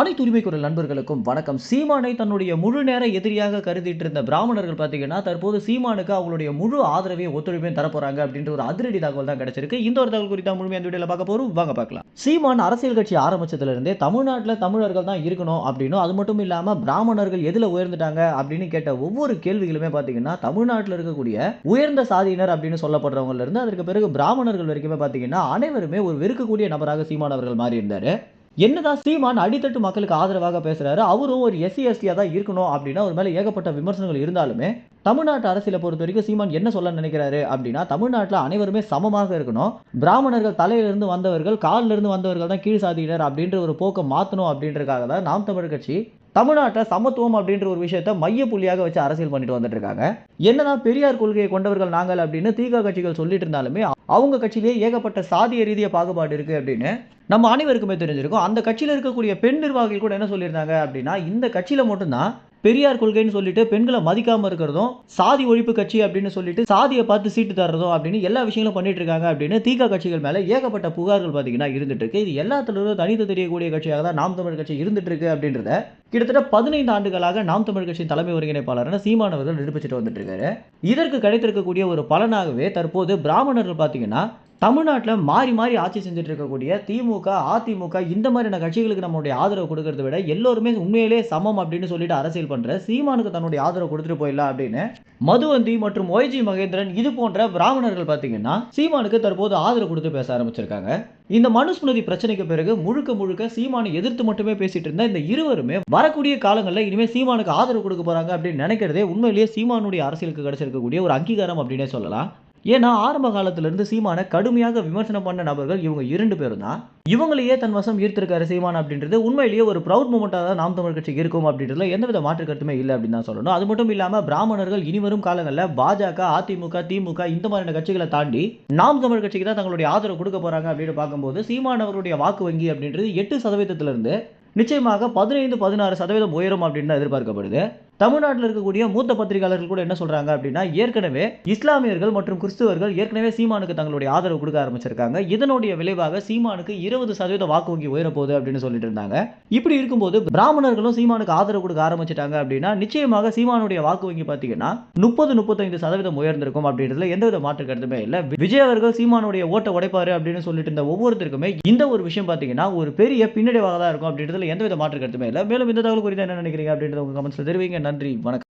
அனைத்து உரிமை குரல் நண்பர்களுக்கும் வணக்கம். சீமானை தன்னுடைய முழு நேர எதிரியாக கருதிட்டு இருந்த பிராமணர்கள் பார்த்தீங்கன்னா தற்போது சீமானுக்கு அவங்களுடைய முழு ஆதரவையும் ஒத்துழைப்பையும் தரப்போறாங்க அப்படின்ற ஒரு அதிரடி தகவல் தான் கிடைச்சிருக்கு. இந்த ஒரு தகவல் குறித்த முழுமையாக இந்த பார்க்க போறோம். வாங்க பார்க்கலாம். சீமான் அரசியல் கட்சி ஆரம்பிச்சதுலேருந்தே தமிழ்நாட்டில் தமிழர்கள் தான் இருக்கணும் அப்படின்னும் அது மட்டும் இல்லாமல் பிராமணர்கள் எதில் உயர்ந்துட்டாங்க அப்படின்னு கேட்ட ஒவ்வொரு கேள்விகளுமே பார்த்தீங்கன்னா தமிழ்நாட்டில் இருக்கக்கூடிய உயர்ந்த சாதியினர் அப்படின்னு சொல்லப்படுறவங்கலேருந்து அதற்கு பிறகு பிராமணர்கள் வரைக்குமே பார்த்தீங்கன்னா அனைவருமே ஒரு வெறுக்கக்கூடிய நபராக சீமான் அவர்கள் மாறி இருந்தார் என்னதான் சீமான் அடித்தட்டு மக்களுக்கு ஆதரவாக பேசுறாரு அவரும் ஒரு எஸ்சி எஸ்டியா தான் இருக்கணும் அப்படின்னா ஒரு மேல ஏகப்பட்ட விமர்சனங்கள் இருந்தாலுமே தமிழ்நாட்டு அரசியலை பொறுத்த வரைக்கும் சீமான் என்ன சொல்ல நினைக்கிறாரு அப்படின்னா தமிழ்நாட்டில் அனைவருமே சமமாக இருக்கணும். பிராமணர்கள் தலையிலிருந்து வந்தவர்கள் காலிலிருந்து இருந்து வந்தவர்கள் தான் கீழ் சாதியினர் அப்படின்ற ஒரு போக்கை மாற்றணும் அப்படின்றதுக்காக தான் நாம் தமிழ் கட்சி தமிழ்நாட்டில் சமத்துவம் அப்படின்ற ஒரு விஷயத்தை மைய புள்ளியாக வச்சு அரசியல் பண்ணிட்டு வந்துட்டு இருக்காங்க. என்னதான் பெரியார் கொள்கையை கொண்டவர்கள் நாங்கள் அப்படின்னு திக கட்சிகள் சொல்லிட்டு இருந்தாலுமே அவங்க கட்சியிலேயே ஏகப்பட்ட சாதிய ரீதிய பாகுபாடு இருக்கு அப்படின்னு நம்ம அனைவருக்குமே தெரிஞ்சிருக்கும். அந்த கட்சியில் இருக்கக்கூடிய பெண் நிர்வாகிகள் கூட என்ன சொல்லியிருந்தாங்க அப்படின்னா இந்த கட்சியில மட்டும்தான் பெரியார் கொள்கைன்னு சொல்லிட்டு பெண்களை மதிக்காம இருக்கிறதும் சாதி ஒழிப்பு கட்சி அப்படின்னு சொல்லிட்டு சாதியை பார்த்து சீட்டு தர்றதும் அப்படின்னு எல்லா விஷயங்களும் பண்ணிட்டு இருக்காங்க அப்படின்னு திக கட்சிகள் மேல ஏகப்பட்ட புகார்கள் பார்த்தீங்கன்னா இருந்துட்டு இருக்கு. இது எல்லாத்துலேருந்து தனித்து தெரியக்கூடிய கட்சியாக தான் நாம் தமிழ் கட்சி இருந்துட்டு இருக்கு அப்படின்றத கிட்டத்தட்ட பதினைந்து ஆண்டுகளாக நாம் தமிழ் கட்சியின் தலைமை ஒருங்கிணைப்பாளரான சீமானவர்கள் நிரூபிச்சுட்டு வந்துட்டு இருக்காரு. இதற்கு கிடைத்திருக்கக்கூடிய ஒரு பலனாகவே தற்போது பிராமணர்கள் பார்த்தீங்கன்னா தமிழ்நாட்டில் மாறி மாறி ஆட்சி செஞ்சுட்டு இருக்கக்கூடிய திமுக அதிமுக இந்த மாதிரியான கட்சிகளுக்கு நம்மளுடைய ஆதரவு கொடுக்கறத விட எல்லோருமே உண்மையிலே சமம் அப்படின்னு சொல்லிட்டு அரசியல் பண்ணுற சீமானுக்கு தன்னுடைய ஆதரவு கொடுத்துட்டு போயிடலாம் அப்படின்னு மதுவந்தி மற்றும் ஒய்ஜி மகேந்திரன் இது போன்ற பிராமணர்கள் பார்த்தீங்கன்னா சீமானுக்கு தற்போது ஆதரவு கொடுத்து பேச ஆரம்பிச்சிருக்காங்க. இந்த மனுஸ்மிருதி பிரச்சனைக்கு பிறகு முழுக்க முழுக்க சீமானை எதிர்த்து மட்டுமே பேசிட்டு இருந்த இந்த இருவருமே வரக்கூடிய காலங்களில் இனிமேல் சீமானுக்கு ஆதரவு கொடுக்க போறாங்க அப்படின்னு நினைக்கிறதே உண்மையிலேயே சீமானுடைய அரசியலுக்கு கிடைச்சிருக்கக்கூடிய ஒரு அங்கீகாரம் அப்படின்னே சொல்லலாம். ஏன்னா ஆரம்ப காலத்திலிருந்து சீமானை கடுமையாக விமர்சனம் பண்ண நபர்கள் இவங்க இரண்டு பேரும் தான் இவங்களையே தன் வசம் ஈர்த்திருக்காரு சீமான் அப்படின்றது உண்மையிலேயே ஒரு ப்ரௌட் மூமெண்ட்டாக தான் நாம் தமிழ் கட்சி இருக்கும் அப்படின்றதுல எந்தவித மாற்று கருத்துமே இல்லை அப்படின்னு தான் சொல்லணும். அது மட்டும் இல்லாமல் பிராமணர்கள் இனிவரும் காலங்களில் பாஜக அதிமுக திமுக இந்த மாதிரியான கட்சிகளை தாண்டி நாம் தமிழ் கட்சிக்கு தான் தங்களுடைய ஆதரவு கொடுக்க போகிறாங்க அப்படின்னு பார்க்கும்போது சீமான் அவருடைய வாக்கு வங்கி அப்படின்றது எட்டு சதவீதத்திலிருந்து நிச்சயமாக பதினைந்து பதினாறு சதவீதம் உயரும் அப்படின்னு எதிர்பார்க்கப்படுது. தமிழ்நாட்டில் இருக்கக்கூடிய மூத்த பத்திரிகையாளர்கள் கூட என்ன சொல்றாங்க அப்படின்னா ஏற்கனவே இஸ்லாமியர்கள் மற்றும் கிறிஸ்துவர்கள் ஏற்கனவே சீமானுக்கு தங்களுடைய ஆதரவு கொடுக்க ஆரம்பிச்சிருக்காங்க. இதனுடைய விளைவாக சீமானுக்கு இருபது சதவீத வாக்கு வங்கி உயரப்போகுது அப்படின்னு சொல்லிட்டு இருந்தாங்க. இப்படி இருக்கும்போது பிராமணர்களும் சீமானுக்கு ஆதரவு கொடுக்க ஆரம்பிச்சிட்டாங்க அப்படின்னா நிச்சயமாக சீமானுடைய வாக்கு வங்கி பார்த்தீங்கன்னா முப்பது முப்பத்தைந்து சதவீதம் உயர்ந்திருக்கும் அப்படின்றதுல எந்தவித மாற்று கருத்துமே இல்லை. விஜய் அவர்கள் சீமானுடைய ஓட்டை உடைப்பாரு அப்படின்னு சொல்லிட்டு இருந்த ஒவ்வொருத்தருக்குமே இந்த ஒரு விஷயம் பார்த்தீங்கன்னா ஒரு பெரிய பின்னடைவாக தான் இருக்கும் அப்படின்றதுல எந்தவித மாற்று கருத்துமே இல்லை. மேலும் இந்த தகவல் குறித்து என்ன நினைக்கிறீங்க அப்படின்றத உங்க கமெண்ட்ஸ்ல தெரிவிங்க. நன்றி வணக்கம்.